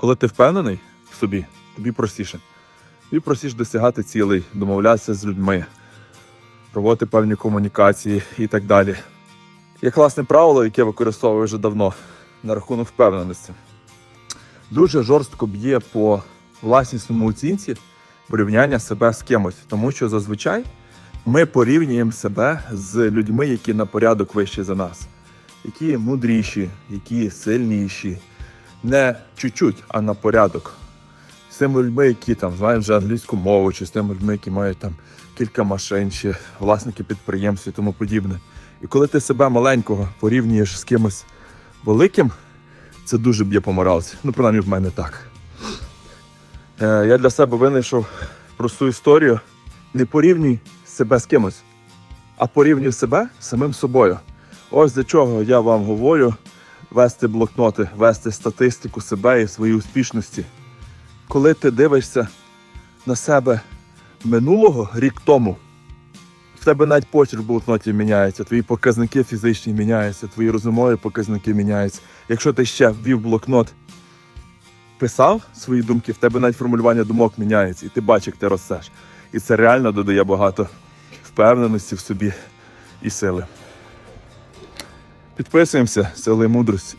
Коли ти впевнений в собі, тобі простіше. Тобі простіше досягати цілей, домовлятися з людьми, проводити певні комунікації і так далі. Є класне правило, яке використовую вже давно на рахунок впевненості. Дуже жорстко б'є по власній самооцінці порівняння себе з кимось, тому що зазвичай ми порівнюємо себе з людьми, які на порядок вищі за нас, які мудріші, які сильніші, не чуть-чуть, а на порядок. З тими людьми, які там знають вже англійську мову, чи з тими людьми, які мають там кілька машин, чи власники підприємств і тому подібне. І коли ти себе маленького порівнюєш з кимось великим, це дуже б'є по моралці. Ну, принаймні, в мене так. Е, я для себе винайшов просту історію. Не порівнюй себе з кимось, а порівнюй себе з самим собою. Ось для чого я вам говорю вести блокноти, вести статистику себе і свої успішності. Коли ти дивишся на себе минулого рік тому, в тебе навіть почерк в блокноті міняється, твої показники фізичні міняються, твої розумові показники міняються. Якщо ти ще ввів блокнот, писав свої думки, в тебе навіть формулювання думок міняється, і ти бачиш, як ти ростеш. І це реально додає багато впевненості в собі і сили. Підписуємося, сили мудрості.